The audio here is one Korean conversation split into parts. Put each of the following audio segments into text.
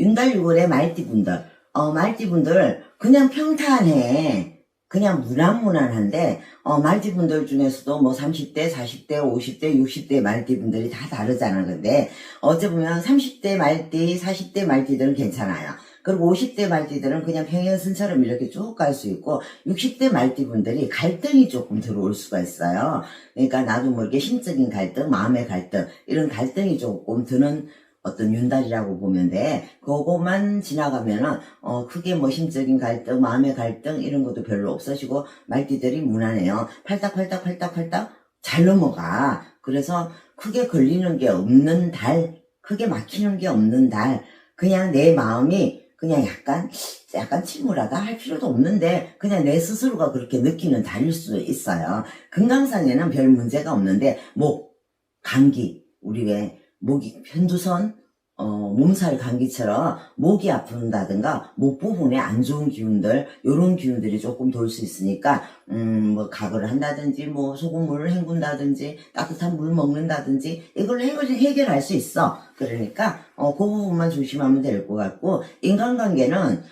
윤달 6월의 말띠분들, 어, 말띠분들, 그냥 평탄해. 그냥 무난무난한데, 어, 말띠분들 중에서도 뭐 30대, 40대, 50대, 60대 말띠분들이 다 다르잖아. 근데, 어째 보면 30대 말띠, 40대 말띠들은 괜찮아요. 그리고 50대 말띠들은 그냥 평행선처럼 이렇게 쭉 갈 수 있고, 60대 말띠분들이 갈등이 조금 들어올 수가 있어요. 그러니까 나도 모르게 심적인 갈등, 마음의 갈등, 이런 갈등이 조금 드는 어떤 윤달이라고 보면 돼. 그거만 지나가면은, 어, 크게 뭐 심적인 갈등, 마음의 갈등, 이런 것도 별로 없어지고, 말띠들이 무난해요. 팔딱팔딱 팔딱팔딱 잘 넘어가. 그래서 크게 걸리는 게 없는 달, 크게 막히는 게 없는 달, 그냥 내 마음이 그냥 약간, 약간 침울하다 할 필요도 없는데, 그냥 내 스스로가 그렇게 느끼는 달일 수 있어요. 건강상에는 별 문제가 없는데, 목, 감기, 우리 왜, 목이 편두선, 어, 몸살 감기처럼 목이 아픈다든가 목 부분에 안 좋은 기운들 요런 기운들이 조금 돌 수 있으니까 음, 뭐 가글을 한다든지 뭐 소금물을 헹군다든지 따뜻한 물 먹는다든지 이걸 해결, 해결할 수 있어. 그러니까 어, 그 부분만 조심하면 될 것 같고 인간관계는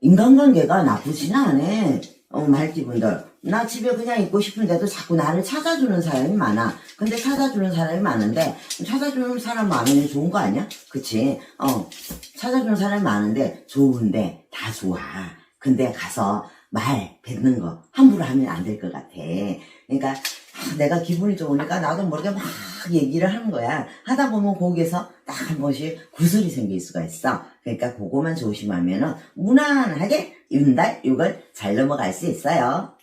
인간관계가 나쁘진 않아. 어, 말띠분들 나 집에 그냥 있고 싶은데도 자꾸 나를 찾아주는 사람이 많아. 근데 찾아주는 사람이 많은데, 찾아주는 사람 많으면 좋은 거 아니야? 그치? 어, 찾아주는 사람이 많은데, 좋은데, 다 좋아. 근데 가서 말 뱉는 거 함부로 하면 안 될 것 같아. 그러니까, 아, 내가 기분이 좋으니까 나도 모르게 막 얘기를 하는 거야. 하다 보면 거기에서 딱 한 번씩 구설이 생길 수가 있어. 그러니까 그거만 조심하면은 무난하게 윤달, 육을 잘 넘어갈 수 있어요.